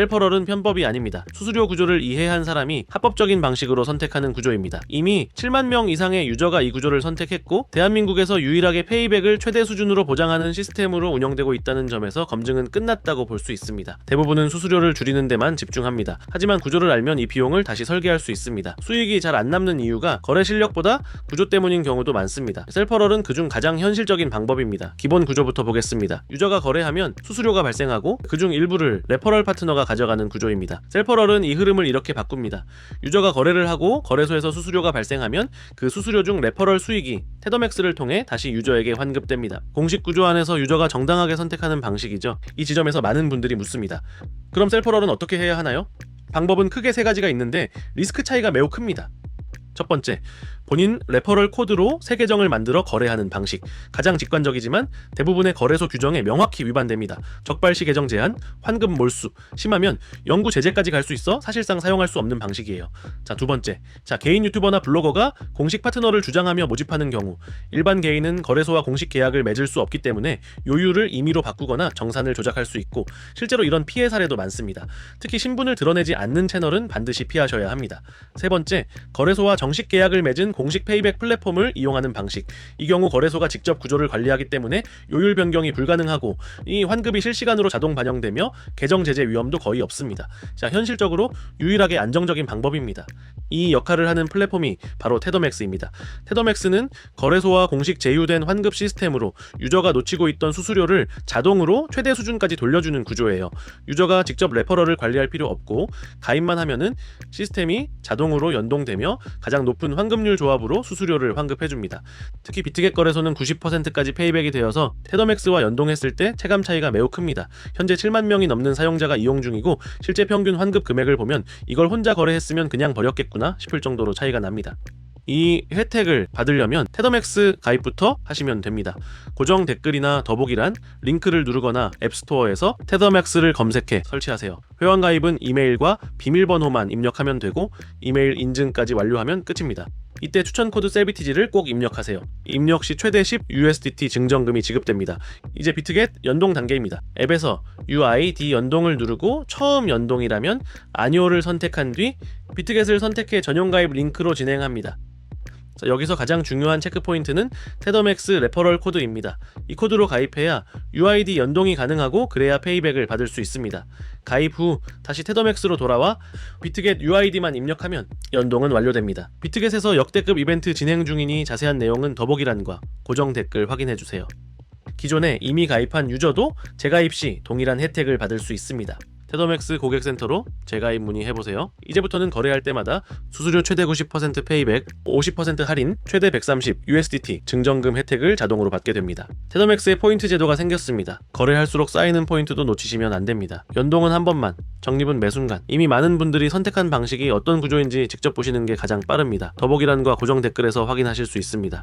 셀퍼럴은 편법이 아닙니다. 수수료 구조를 이해한 사람이 합법적인 방식으로 선택하는 구조입니다. 이미 7만 명 이상의 유저가 이 구조를 선택했고 대한민국에서 유일하게 페이백을 최대 수준으로 보장하는 시스템으로 운영되고 있다는 점에서 검증은 끝났다고 볼 수 있습니다. 대부분은 수수료를 줄이는 데만 집중합니다. 하지만 구조를 알면 이 비용을 다시 설계할 수 있습니다. 수익이 잘 안 남는 이유가 거래 실력보다 구조 때문인 경우도 많습니다. 셀퍼럴은 그중 가장 현실적인 방법입니다. 기본 구조부터 보겠습니다. 유저가 거래하면 수수료가 발생하고 그중 일부를 레퍼럴 파트너가 가져가는 구조입니다. 셀퍼럴은 이 흐름을 이렇게 바꿉니다. 유저가 거래를 하고 거래소에서 수수료가 발생하면 그 수수료 중 레퍼럴 수익이 테더맥스를 통해 다시 유저에게 환급됩니다. 공식 구조 안에서 유저가 정당하게 선택하는 방식이죠. 이 지점에서 많은 분들이 묻습니다. 그럼 셀퍼럴은 어떻게 해야 하나요? 방법은 크게 세 가지가 있는데 리스크 차이가 매우 큽니다. 첫 번째, 본인 레퍼럴 코드로 새 계정을 만들어 거래하는 방식. 가장 직관적이지만 대부분의 거래소 규정에 명확히 위반됩니다. 적발시 계정 제한, 환급 몰수, 심하면 영구 제재까지 갈 수 있어 사실상 사용할 수 없는 방식이에요. 자, 두 번째. 자, 개인 유튜버나 블로거가 공식 파트너를 주장하며 모집하는 경우 일반 개인은 거래소와 공식 계약을 맺을 수 없기 때문에 요율을 임의로 바꾸거나 정산을 조작할 수 있고 실제로 이런 피해 사례도 많습니다. 특히 신분을 드러내지 않는 채널은 반드시 피하셔야 합니다. 세 번째, 거래소와 정식 계약을 맺은 공식 페이백 플랫폼을 이용하는 방식. 이 경우 거래소가 직접 구조를 관리하기 때문에 요율 변경이 불가능하고 이 환급이 실시간으로 자동 반영되며 계정 제재 위험도 거의 없습니다. 자, 현실적으로 유일하게 안정적인 방법입니다. 이 역할을 하는 플랫폼이 바로 테더맥스입니다. 테더맥스는 거래소와 공식 제휴된 환급 시스템으로 유저가 놓치고 있던 수수료를 자동으로 최대 수준까지 돌려주는 구조예요. 유저가 직접 레퍼럴을 관리할 필요 없고 가입만 하면은 시스템이 자동으로 연동되며 가장 높은 환급률 조합으로 수수료를 환급해줍니다. 특히 비트겟 거래소는 90%까지 페이백이 되어서 테더맥스와 연동했을 때 체감 차이가 매우 큽니다. 현재 7만 명이 넘는 사용자가 이용 중이고 실제 평균 환급 금액을 보면 이걸 혼자 거래했으면 그냥 버렸겠구나 싶을 정도로 차이가 납니다. 이 혜택을 받으려면 테더맥스 가입부터 하시면 됩니다. 고정 댓글이나 더보기란 링크를 누르거나 앱스토어에서 테더맥스를 검색해 설치하세요. 회원 가입은 이메일과 비밀번호만 입력하면 되고 이메일 인증까지 완료하면 끝입니다. 이때 추천 코드 셀비티지를 꼭 입력하세요. 입력 시 최대 10 USDT 증정금이 지급됩니다. 이제 비트겟 연동 단계입니다. 앱에서 UID 연동을 누르고 처음 연동이라면 아니오를 선택한 뒤 비트겟을 선택해 전용 가입 링크로 진행합니다. 자, 여기서 가장 중요한 체크 포인트는 테더맥스 레퍼럴 코드입니다. 이 코드로 가입해야 UID 연동이 가능하고 그래야 페이백을 받을 수 있습니다. 가입 후 다시 테더맥스로 돌아와 비트겟 UID만 입력하면 연동은 완료됩니다. 비트겟에서 역대급 이벤트 진행 중이니 자세한 내용은 더보기란과 고정 댓글 확인해 주세요. 기존에 이미 가입한 유저도 재가입 시 동일한 혜택을 받을 수 있습니다. 테더맥스 고객센터로 재가입 문의해보세요. 이제부터는 거래할 때마다 수수료 최대 90% 페이백, 50% 할인, 최대 130 USDT 증정금 혜택을 자동으로 받게 됩니다. 테더맥스의 포인트 제도가 생겼습니다. 거래할수록 쌓이는 포인트도 놓치시면 안 됩니다. 연동은 한 번만, 적립은 매 순간. 이미 많은 분들이 선택한 방식이 어떤 구조인지 직접 보시는 게 가장 빠릅니다. 더보기란과 고정 댓글에서 확인하실 수 있습니다.